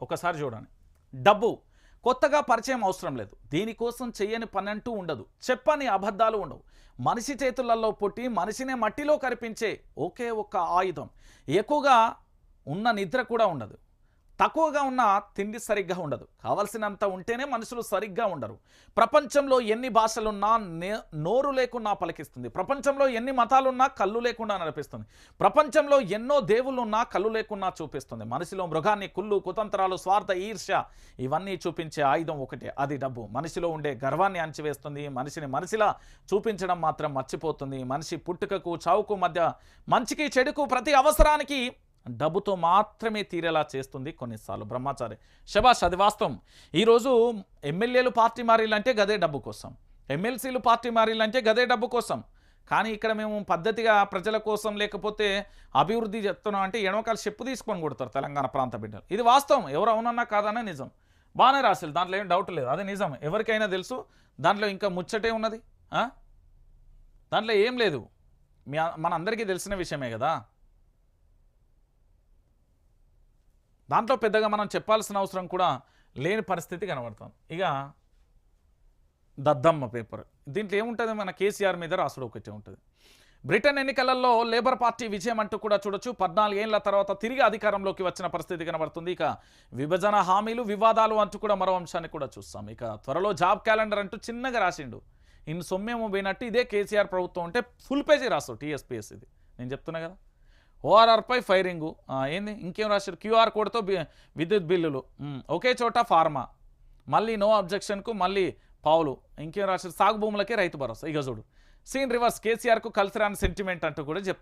ఒకసారి చూడండి. డబ్బు కొత్తగా పరిచయం అవసరం లేదు. దీనికోసం చెయ్యని పని అంటూ ఉండదు. చెప్పని అబద్ధాలు ఉండవు. మనిషి చేతులలో పుట్టి మనిషినే మట్టిలో కనిపించే ఒకే ఒక్క ఆయుధం. ఎక్కువగా ఉన్న నిద్ర కూడా ఉండదు. తక్కువగా ఉన్న తిండి సరిగ్గా ఉండదు. కావలసినంత ఉంటేనే మనుషులు సరిగ్గా ఉండరు. ప్రపంచంలో ఎన్ని భాషలున్నా నే- నోరు లేకున్నా పలికిస్తుంది. ప్రపంచంలో ఎన్ని మతాలున్నా కళ్ళు లేకుండా నడిపిస్తుంది. ప్రపంచంలో ఎన్నో దేవుళ్ళున్నా కళ్ళు లేకున్నా చూపిస్తుంది. మనిషిలో మృగాన్ని కుళ్ళు కుతంత్రాలు స్వార్థ ఈర్ష్య ఇవన్నీ చూపించే ఆయుధం ఒకటే. అది డబ్బు. మనిషిలో ఉండే గర్వాన్ని అణచివేస్తుంది మనిషిని మనిషిలా చూపించడం మాత్రం మర్చిపోతుంది. మనిషి పుట్టుకకు చావుకు మధ్య మంచికి చెడుకు ప్రతి అవసరానికి డబ్బుతో మాత్రమే తీరేలా చేస్తుంది కొన్నిసార్లు. బ్రహ్మచారి శభాష్ అది వాస్తవం. ఈరోజు ఎమ్మెల్యేలు పార్టీ మారిలంటే గదే డబ్బు కోసం. ఎమ్మెల్సీలు పార్టీ మారిలంటే గదే డబ్బు కోసం. కానీ ఇక్కడ మేము పద్ధతిగా ప్రజల కోసం లేకపోతే అభివృద్ధి చెప్తున్నాం అంటే ఎడమకాలు చెప్పు తీసుకొని కొడతారు తెలంగాణ ప్రాంత బిడ్డలు. ఇది వాస్తవం. ఎవరు అవునన్నా కాదనే నిజం. బాగానే రాశారు. దాంట్లో ఏం డౌట్ లేదు. అదే నిజం. ఎవరికైనా తెలుసు. దాంట్లో ఇంకా ముచ్చటే ఉన్నది. దాంట్లో ఏం లేదు. మీ మన అందరికీ తెలిసిన విషయమే కదా. దాంట్లో పెద్దగా మనం చెప్పాల్సిన అవసరం కూడా లేని పరిస్థితి కనబడుతుంది. ఇక దద్దమ్మ పేపర్. దీంట్లో ఏముంటుంది? మన కేసీఆర్ మీద రాసుడు ఒకటి ఉంటుంది. బ్రిటన్ ఎన్నికలలో లేబర్ పార్టీ విజయం అంటూ కూడా చూడొచ్చు. పద్నాలుగేళ్ళ తర్వాత తిరిగి అధికారంలోకి వచ్చిన పరిస్థితి కనబడుతుంది. ఇక విభజన హామీలు వివాదాలు అంటూ కూడా మరో అంశాన్ని కూడా చూస్తాం. ఇక త్వరలో జాబ్ క్యాలెండర్ అంటూ చిన్నగా రాసిండు. ఇన్ని సొమ్మేమో పోయినట్టు ఇదే కేసీఆర్ ప్రభుత్వం అంటే ఫుల్ పేజీ రాసు టీఎస్పీఎస్ ఇది నేను చెప్తున్నా కదా. ఓఆర్ఆర్పై ఫైరింగు. ఏంది? ఇంకేం రాశారు? క్యూఆర్ కోడ్తో విద్యుత్ బిల్లులు. ఒకే చోట ఫార్మా. మళ్ళీ నో అబ్జెక్షన్కు మళ్ళీ పావులు. ఇంకేం రాశారు? సాగు భూములకే రైతు భరోసా. ఇక చూడు. సీన్ రివర్స్ కేసీఆర్కు కలిసిరాని సెంటిమెంట్ అంటూ కూడా చెప్తారు.